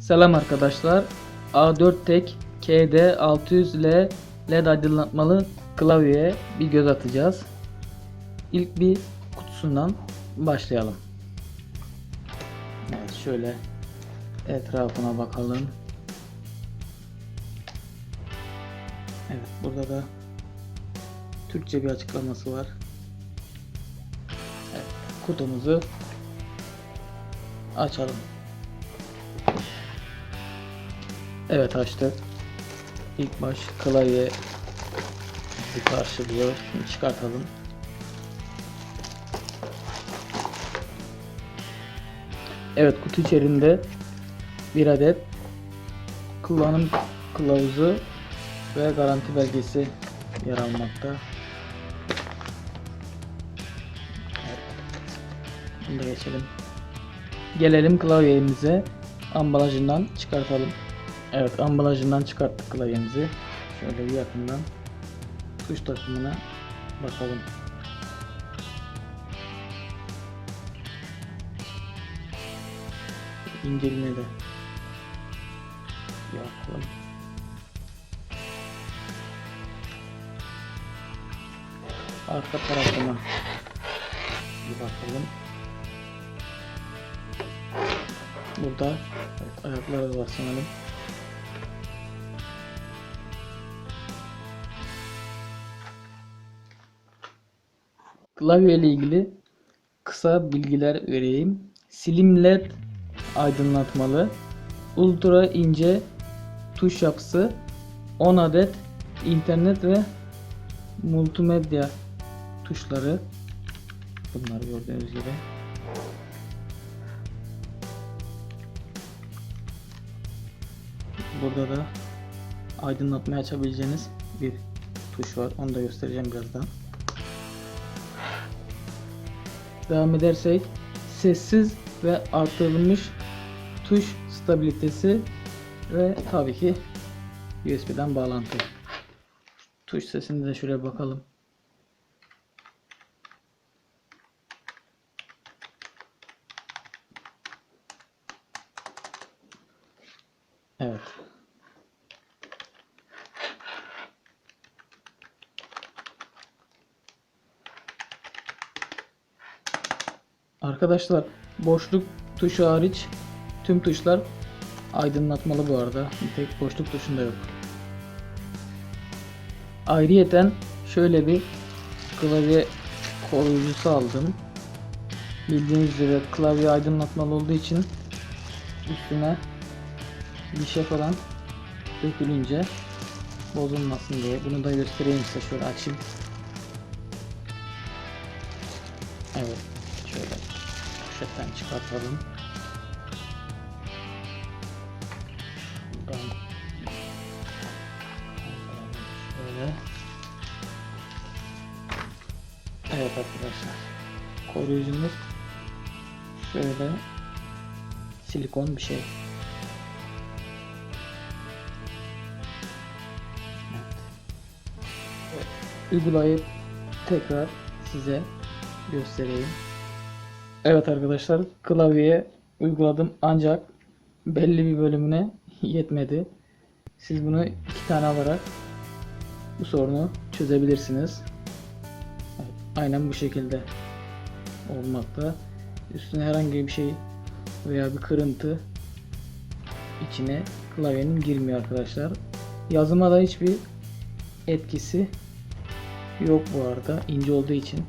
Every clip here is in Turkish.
Selam arkadaşlar. A4 tek KD 600L LED aydınlatmalı klavyeye bir göz atacağız. İlk bir kutusundan başlayalım. Evet şöyle etrafına bakalım. Evet burada da Türkçe bir açıklaması var. Evet, kutumuzu açalım. Evet açtık. İlk baş klavye bizi karşılıyor. Şimdi çıkartalım. Evet kutu içerisinde bir adet kullanım kılavuzu ve garanti belgesi yer almakta. Bunu da geçelim. Gelelim klavyemize ambalajından çıkartalım. Evet ambalajından çıkarttık klavyemizi. Şöyle bir yakından tuş takımına bakalım. İnceline de yapalım. Arka tarafına bir bakalım. Burada evet, ayakları var Klavye ile ilgili kısa bilgiler vereyim. Slim LED aydınlatmalı, ultra ince tuş yapısı, 10 adet internet ve multimedya tuşları. Bunlar gördüğünüz gibi. Burada da aydınlatmayı açabileceğiniz bir tuş var. Onu da göstereceğim birazdan. Devam edersek sessiz ve artırılmış tuş stabilitesi ve tabii ki USB'den bağlantı. Tuş sesini de şöyle bakalım. Evet. Arkadaşlar boşluk tuşu hariç tüm tuşlar aydınlatmalı bu arada. Bir tek boşluk tuşunda yok. Ayrıyeten şöyle bir klavye koruyucusu aldım. Bildiğiniz üzere klavye aydınlatmalı olduğu için üstüne bir şey falan dökülünce bozulmasın diye. Bunu da göstereyim size şöyle açayım. Evet. Şöyle poşetten çıkartalım. Şuradan şöyle. Evet arkadaşlar. Koruyucumuz şöyle silikon bir şey. Evet. Uygulayıp tekrar size göstereyim. Evet arkadaşlar klavyeye uyguladım ancak belli bir bölümüne yetmedi. Siz bunu iki tane alarak bu sorunu çözebilirsiniz. Aynen bu şekilde olmakta. Üstüne herhangi bir şey veya bir kırıntı içine klavyenin girmiyor arkadaşlar. Yazıma da hiçbir etkisi yok bu arada ince olduğu için.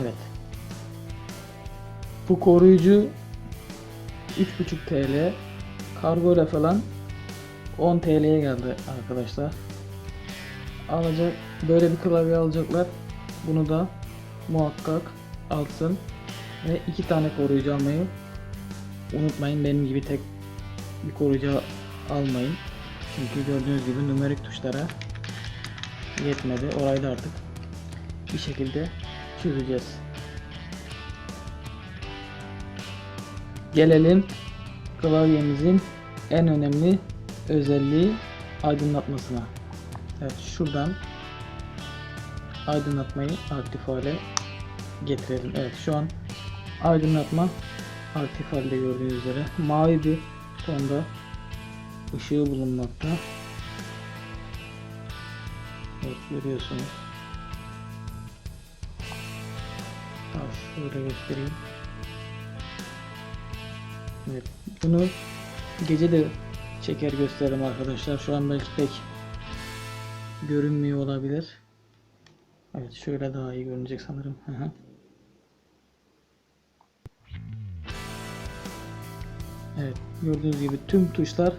Evet. Bu koruyucu 3.5 TL. Kargo ile falan 10 TL'ye geldi arkadaşlar. Alacak böyle bir klavye alacaklar. Bunu da muhakkak alsın ve iki tane koruyucu almayı unutmayın. Benim gibi tek bir koruyucu almayın. Çünkü gördüğünüz gibi numerik tuşlara yetmedi. Orayı da artık bir şekilde çözeceğiz. Gelelim klavyemizin en önemli özelliği aydınlatmasına. Evet şuradan aydınlatmayı aktif hale getirelim. Evet şu an aydınlatma aktif halde gördüğünüz üzere mavi bir tonda ışığı bulunmakta. Evet görüyorsunuz. Şöyle göstereyim. Evet bunu gece de çeker gösteririm arkadaşlar. Şu an belki pek görünmüyor olabilir. Evet şöyle daha iyi görünecek sanırım. Evet gördüğünüz gibi tüm tuşlar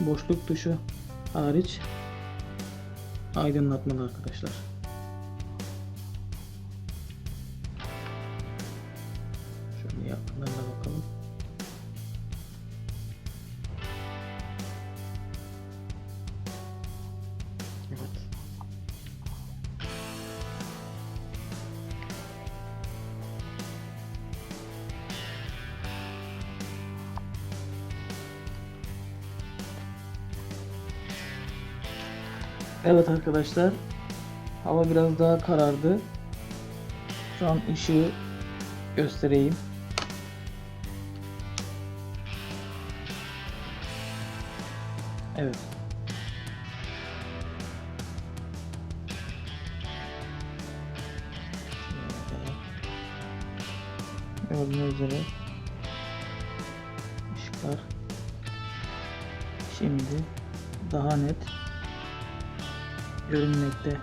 boşluk tuşu hariç aydınlatmalı arkadaşlar. Şöyle yakından da bakalım. Evet. Evet arkadaşlar. Hava biraz daha karardı. Şu an ışığı göstereyim. Evet. Gördüğünüz üzere ışıklar şimdi daha net görünmekte.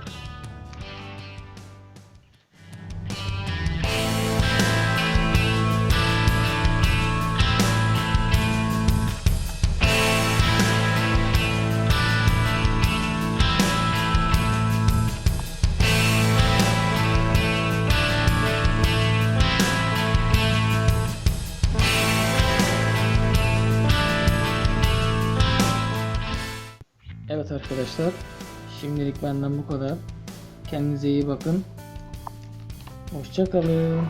Arkadaşlar. Şimdilik benden bu kadar. Kendinize iyi bakın. Hoşçakalın.